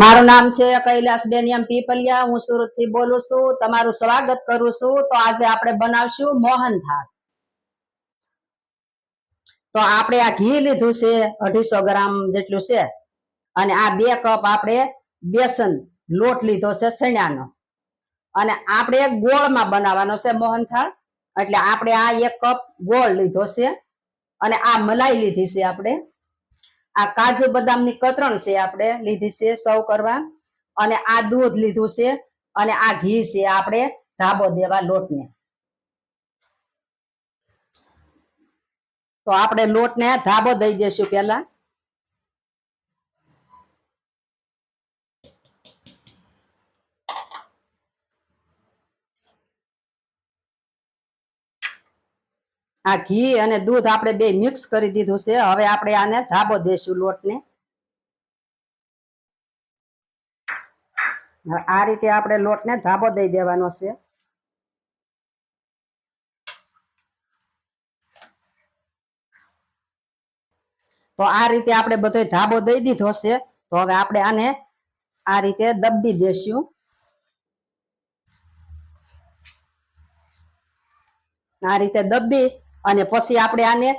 મારું નામ છે કૈલાસ બેનિયમ પીપલિયા. હું સુરતથી બોલું છું. તમારું સ્વાગત કરું છું. તો આજે આપણે બનાવશું મોહનથાળ. તો આપણે આ ઘી લીધું છે અઢીસો ગ્રામ જેટલું છે. અને આ બે કપ આપણે બેસન લોટ લીધો છે સણ્યાનો અને આપણે ગોળમાં બનાવવાનો છે મોહન થાળ એટલે આપણે આ એક કપ ગોળ લીધો છે. અને આ મલાઈ લીધી છે આપણે. આ કાજુ બદામની કતરણ છે આપણે લીધી છે સૌ કરવા અને આ દૂધ લીધું છે અને આ ઘી છે આપણે ધાબો દેવા લોટને. તો આપણે લોટને ધાબો દઈ દેશું પેલા આ ઘી અને દૂધ આપણે બે મિક્સ કરી દીધું છે. હવે આપણે આને ધાબો દેશું લોટને. ને આ રીતે આપણે લોટને ધાબો દઈ દેવાનો છે. તો આ રીતે આપણે બધો ધાબો દઈ દીધો છે. તો હવે આપણે આને આ રીતે દબી દેશું. આ રીતે દબી અને પછી આપણે આને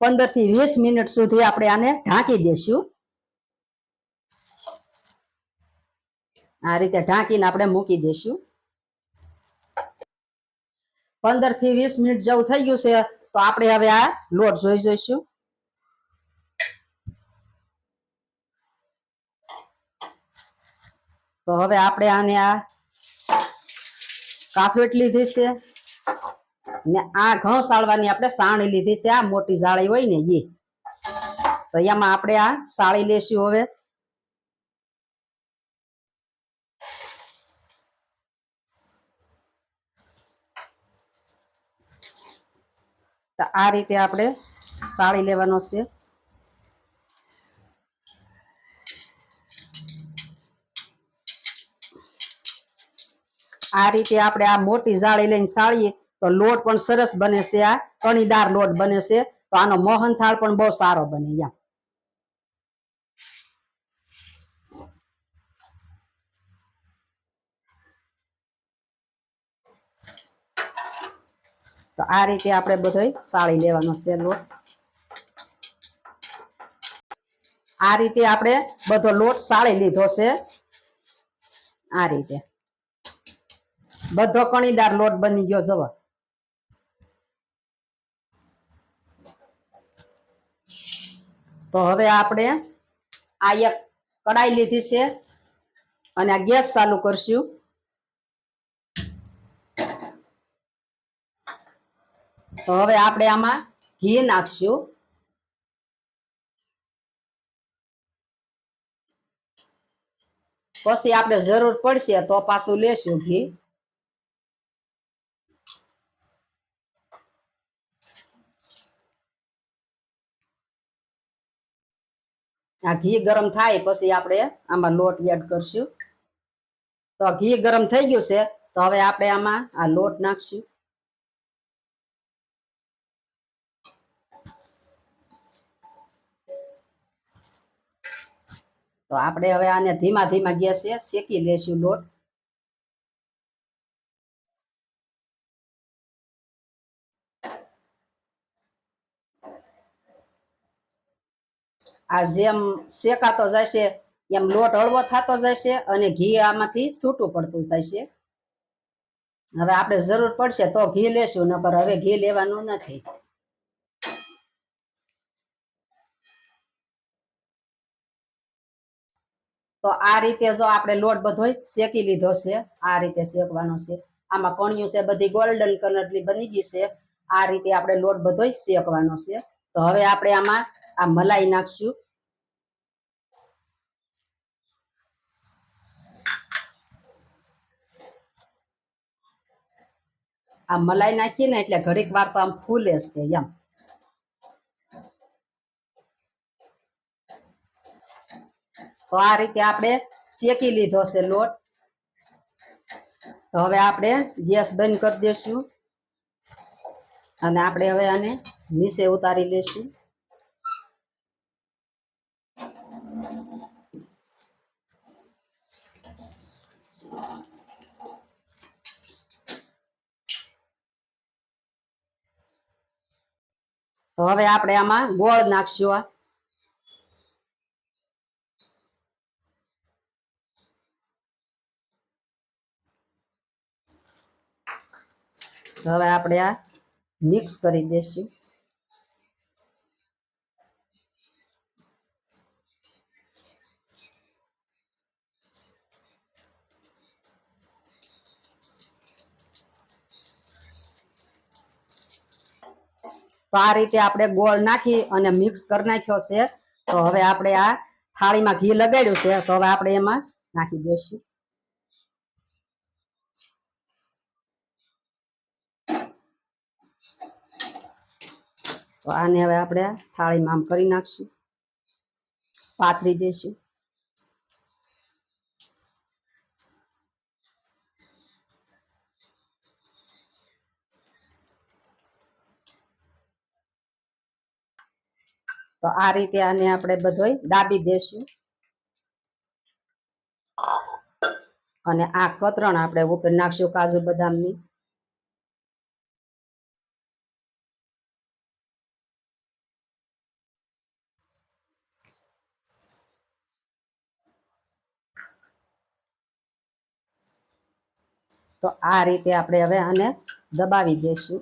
પંદરથી વીસ મિનિટ સુધી આપણે આને ઢાંકી દેશું આ રીતે ઢાંકીને આપણે મૂકી દેશું પંદરથી વીસ મિનિટ જેવું થઈ ગયું છે, તો આપણે હવે આ લોટ જોઈ જોઈશું. તો હવે આપણે આને આ કાફેટ લીધી છે. ને આ ઘઉં સાળવાની આપણે સાણી લીધી છે, આ મોટી જાળી હોય ને એ તો એમાં આપણે આ સાળી લેશું હવે. તો આ રીતે આપણે સાળી લેવાનો છે. આ રીતે આપણે આ મોટી જાળી લઈને સાળીએ. તો લોટ પણ સરસ બને છે આ. કણીદાર લોટ બને છે. તો આનો મોહનથાળ પણ બહુ સારો બને યા તો આ રીતે આપણે બધો સાળી લેવાનો છે લોટ. આ રીતે આપણે બધો લોટ સાળી લીધો છે. આ રીતે. બધો કણીદાર લોટ બની ગયો જવો તો હવે આપણે આ એક કડાઈ લીધી છે અને આ ગેસ ચાલુ કરશું. તો હવે આપણે આમાં ઘી નાખશું. પછી આપણે જરૂર પડશે તો પાછું લેશું ઘી. આ ઘી ગરમ થાય પછી આપણે આમાં લોટ એડ કરશું. તો ઘી ગરમ થઈ ગયું છે, તો હવે આપણે આમાં આ લોટ નાખશું. તો આપણે હવે આને ધીમા ધીમા ગેસે શેકી લેશું લોટ. આ જેમ શેકાતો જશે, એમ લોટ હળવો થતો જશે અને ઘી આમાંથી છૂટું પડતું થશે. હવે આપણે જરૂર પડશે તો ઘી લેશું, નકર હવે ઘી લેવાનું નથી. તો આ રીતે જો આપણે લોટ બધોય શેકી લીધો છે, આ રીતે શેકવાનો છે. આમાં કણિયું છે બધી ગોલ્ડન કલરની બની ગઈ છે, આ રીતે આપણે લોટ બધોય શેકવાનો છે. તો હવે આપણે આમાં આ મલાઈ નાખશું આ મલાઈ નાખીએ ને એટલે ઘડીક વાર તો આમ ફૂલે જ તે, એમ. તો આ રીતે આપણે શેકી લીધો છે લોટ. તો હવે આપણે ગેસ બંધ કરી દેશું. અને આપણે હવે આને નીચે ઉતારી લેશું. તો હવે આપણે આમાં ગોળ નાખશું આ હવે આપણે આ મિક્સ કરી દેશું. તો આ રીતે આપણે ગોળ નાખી અને મિક્સ કરી નાખ્યો છે. તો હવે આપણે આ થાળીમાં ઘી લગાડ્યું છે. તો હવે આપણે એમાં નાખી દઈશું. તો આને હવે આપણે થાળીમાં આમ કરી નાખશું. પાથરી દઈશું. તો આ રીતે આને આપણે બધોય દાબી દેશું. અને આ કતરણ આપણે ઉપર નાખશું કાજુ બદામની. તો આ રીતે આપણે હવે આને દબાવી દઈશું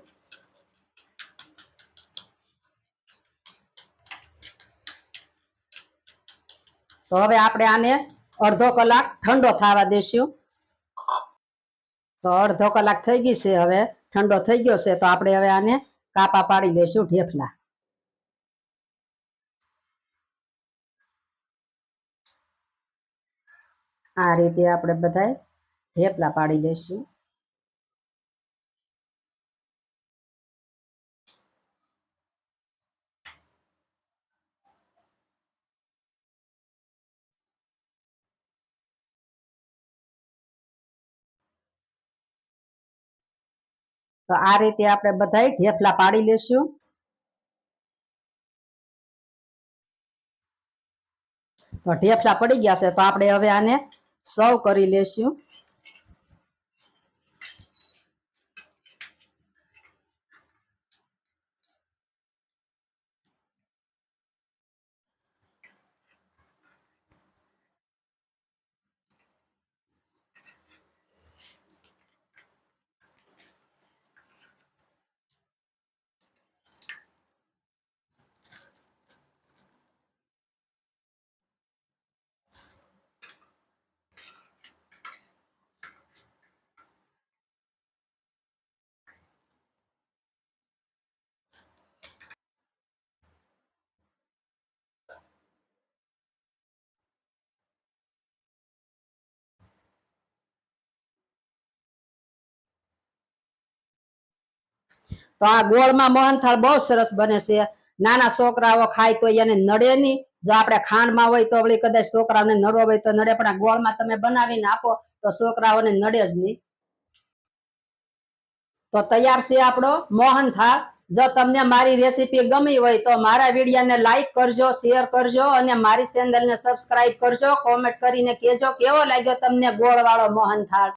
તો હવે આપણે આને અડધો કલાક ઠંડો થવા દેશું. તો અડધો કલાક થઈ ગઈ છે હવે, ઠંડો થઈ ગયો છે, તો આપણે હવે આને કાપા પાડી લઈશું ઢેફલા આ રીતે આપણે બધા ઢેફલા પાડી લઈશું તો આ રીતે આપણે બધાય ઢેફલા પાડી લેશું. તો ઢેફલા પડી ગયા છે, તો આપણે હવે આને સર્વ કરી લેશું. તો આ ગોળમાં મોહનથાળ બહુ સરસ બને છે. નાના છોકરાઓ ખાય તો એને નડે નહીં. જો આપણે ખાંડમાં હોય તો વળી કદાચ છોકરાઓને નડવો હોય તો નડે, પણ આ ગોળમાં તમે બનાવીને આપો તો છોકરાઓને નડે જ નહીં. તો તૈયાર છે આપણો મોહનથાળ. જો તમને મારી રેસીપી ગમી હોય તો મારા વિડીયોને લાઈક કરજો, શેર કરજો અને મારી ચેનલને સબસ્ક્રાઇબ કરજો, કોમેન્ટ કરીને કહેજો કેવો લાગ્યો તમને ગોળ વાળો મોહનથાળ.